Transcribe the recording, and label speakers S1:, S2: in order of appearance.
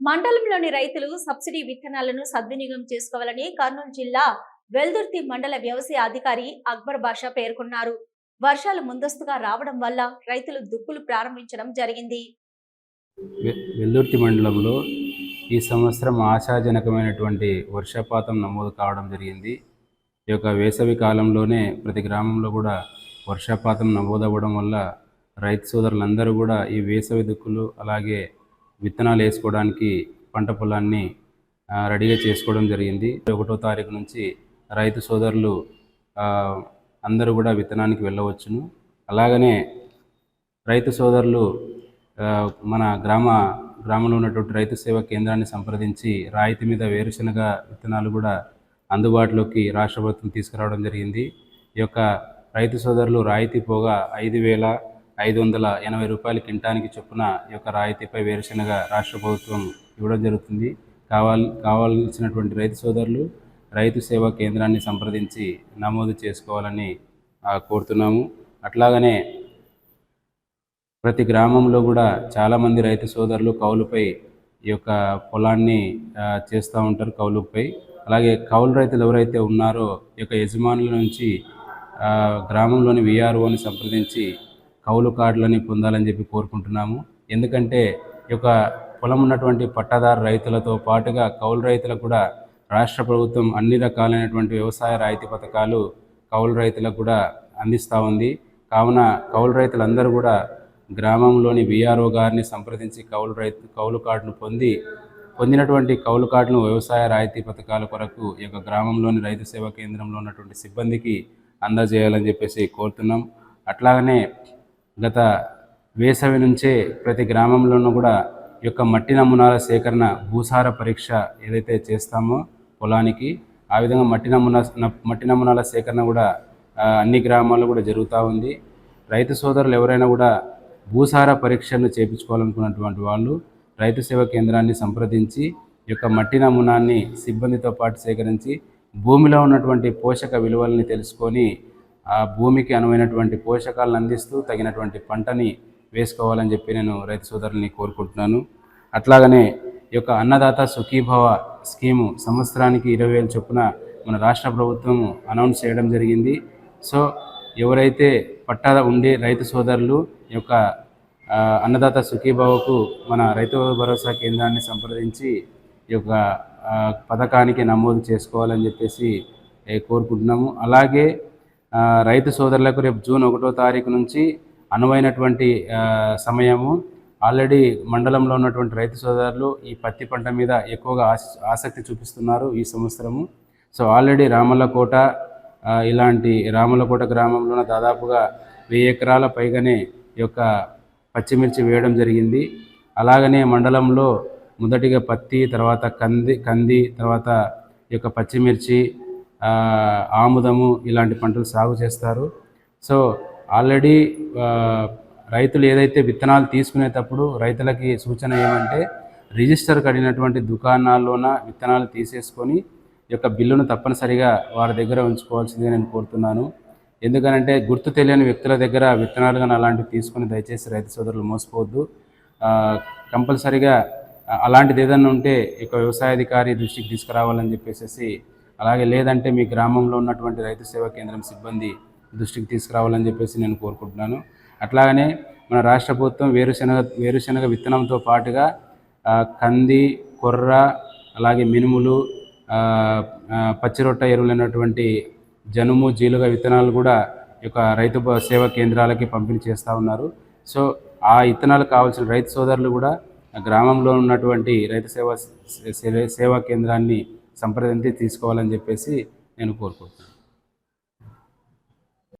S1: మండలంలోని రైతులు సబ్సిడీ విత్తనాలను సద్వినియోగం చేసుకోవాలని కర్నూలు జిల్లా వెల్దుర్తి మండల వ్యవసాయ అధికారి అక్బర్ బాషా పేర్కొన్నారు. వర్షాలు ముందస్తుగా రావడం వల్ల రైతులు దుక్కులు ప్రారంభించడం జరిగింది.
S2: వెల్దుర్తి మండలంలో ఈ సంవత్సరం ఆశాజనకమైనటువంటి వర్షపాతం నమోదు కావడం జరిగింది. ఈ యొక్క వేసవి కాలంలోనే ప్రతి గ్రామంలో కూడా వర్షపాతం నమోదవ్వడం వల్ల రైతు సోదరులందరూ కూడా ఈ వేసవి దుక్కులు అలాగే విత్తనాలు వేసుకోవడానికి పంట పొలాన్ని రెడీగా చేసుకోవడం జరిగింది. ఒకటో తారీఖు నుంచి రైతు సోదరులు అందరూ కూడా విత్తనానికి వెళ్ళవచ్చును. అలాగనే రైతు సోదరులు మన గ్రామ గ్రామంలో ఉన్నటువంటి రైతు సేవా కేంద్రాన్ని సంప్రదించి రాయితీ మీద వేరుశనగ విత్తనాలు కూడా అందుబాటులోకి రాష్ట్ర ప్రభుత్వం తీసుకురావడం జరిగింది. ఈ యొక్క రైతు సోదరులు రాయితీ పోగా ఐదు వేల ఐదు వందల ఎనభై రూపాయలు కింటానికి చొప్పున ఈ యొక్క రాయితీపై వేరుశనగ రాష్ట్ర ప్రభుత్వం ఇవ్వడం జరుగుతుంది. కావాల్ కావాల్సినటువంటి రైతు సోదరులు రైతు సేవా కేంద్రాన్ని సంప్రదించి నమోదు చేసుకోవాలని కోరుతున్నాము. అట్లాగనే ప్రతి గ్రామంలో కూడా చాలామంది రైతు సోదరులు కౌలుపై ఈ యొక్క పొలాన్ని చేస్తూ ఉంటారు కౌలుపై. అలాగే కౌలు రైతులు ఎవరైతే ఉన్నారో ఈ యొక్క యజమానుల నుంచి గ్రామంలోని విఆర్ఓని సంప్రదించి కౌలు కార్డులని పొందాలని చెప్పి కోరుకుంటున్నాము. ఎందుకంటే ఈ యొక్క పొలం ఉన్నటువంటి పట్టాదారు రైతులతో పాటుగా కౌలు రైతులకు కూడా రాష్ట్ర ప్రభుత్వం అన్ని రకాలైనటువంటి వ్యవసాయ రాయితీ పథకాలు కౌలు రైతులకు కూడా అందిస్తూ ఉంది. కావున కౌలు రైతులందరూ కూడా గ్రామంలోని విఆర్ఓ గారిని సంప్రదించి కౌలు రైతు కౌలు కార్డును పొంది పొందినటువంటి కౌలు కార్డును వ్యవసాయ రాయితీ పథకాల కొరకు ఈ యొక్క గ్రామంలోని రైతు సేవా కేంద్రంలో ఉన్నటువంటి సిబ్బందికి అందజేయాలని చెప్పేసి కోరుతున్నాం. అట్లాగనే గత వేసవి నుంచే ప్రతి గ్రామంలోనూ కూడా ఈ యొక్క మట్టి నమూనాల సేకరణ భూసార పరీక్ష ఏదైతే చేస్తామో పొలానికి ఆ విధంగా మట్టి నమూనా మట్టి నమూనాల సేకరణ కూడా అన్ని గ్రామాల్లో కూడా జరుగుతూ ఉంది. రైతు సోదరులు ఎవరైనా కూడా భూసార పరీక్షను చేయించుకోవాలనుకున్నటువంటి వాళ్ళు రైతు సేవ కేంద్రాన్ని సంప్రదించి ఈ యొక్క మట్టి నమూనాన్ని సిబ్బందితో పాటు సేకరించి భూమిలో ఉన్నటువంటి పోషక విలువల్ని తెలుసుకొని ఆ భూమికి అనువైనటువంటి పోషకాలను అందిస్తూ తగినటువంటి పంటని వేసుకోవాలని చెప్పి నేను రైతు సోదరుల్ని కోరుకుంటున్నాను. అట్లాగనే ఈ యొక్క అన్నదాత సుఖీభవ స్కీము సంవత్సరానికి ఇరవై వేలు చొప్పున మన రాష్ట్ర ప్రభుత్వం అనౌన్స్ చేయడం జరిగింది. సో ఎవరైతే పట్టా ఉండే రైతు సోదరులు ఈ యొక్క అన్నదాత సుఖీభావకు మన రైతు భరోసా కేంద్రాన్ని సంప్రదించి ఈ యొక్క పథకానికి నమోదు చేసుకోవాలని చెప్పేసి కోరుకుంటున్నాము. అలాగే రైతు సోదరులకు రేపు జూన్ ఒకటో తారీఖు నుంచి అనువైనటువంటి సమయము. ఆల్రెడీ మండలంలో ఉన్నటువంటి రైతు సోదరులు ఈ పత్తి పంట మీద ఎక్కువగా ఆసక్తి చూపిస్తున్నారు ఈ సంవత్సరము. సో ఆల్రెడీ రామలకోట ఇలాంటి రామలకోట గ్రామంలోన దాదాపుగా వెయ్యి ఎకరాల పైగానే ఈ యొక్క పచ్చిమిర్చి వేయడం జరిగింది. అలాగనే మండలంలో మొదటిగా పత్తి తర్వాత కంది కంది తర్వాత ఈ యొక్క పచ్చిమిర్చి ఆముదము ఇలాంటి పంటలు సాగు చేస్తారు. సో ఆల్రెడీ రైతులు ఏదైతే విత్తనాలు తీసుకునేటప్పుడు రైతులకి సూచన ఏమంటే రిజిస్టర్ కడిగినటువంటి దుకాణాల్లోన విత్తనాలు తీసేసుకొని యొక్క బిల్లును తప్పనిసరిగా వారి దగ్గర ఉంచుకోవాల్సిందిగా నేను కోరుతున్నాను. ఎందుకనంటే గుర్తు తెలియని వ్యక్తుల దగ్గర విత్తనాలు కానీ అలాంటివి తీసుకొని దయచేసి రైతు సోదరులు మోసపోవద్దు. కంపల్సరిగా అలాంటిది ఏదన్నా ఉంటే ఈ యొక్క వ్యవసాయాధికారి దృష్టికి తీసుకురావాలని చెప్పేసి అలాగే లేదంటే మీ గ్రామంలో ఉన్నటువంటి రైతు సేవా కేంద్రం సిబ్బంది దృష్టికి తీసుకురావాలని చెప్పేసి నేను కోరుకుంటున్నాను. అట్లాగనే మన రాష్ట్ర ప్రభుత్వం వేరుశనగ వేరుశనగ విత్తనంతో పాటుగా కంది కొర్ర అలాగే మినుములు పచ్చిరొట్ట ఎరువులైనటువంటి జనుము జీలుగ విత్తనాలు కూడా ఈ యొక్క రైతు సేవా కేంద్రాలకి పంపిణీ చేస్తూ ఉన్నారు. సో ఆ విత్తనాలు కావాల్సిన రైతు సోదరులు కూడా గ్రామంలో ఉన్నటువంటి రైతు సేవా సే- సేవా కేంద్రాన్ని సంప్రదించి తీసుకోవాలని చెప్పేసి నేను కోరుకుంటున్నాను.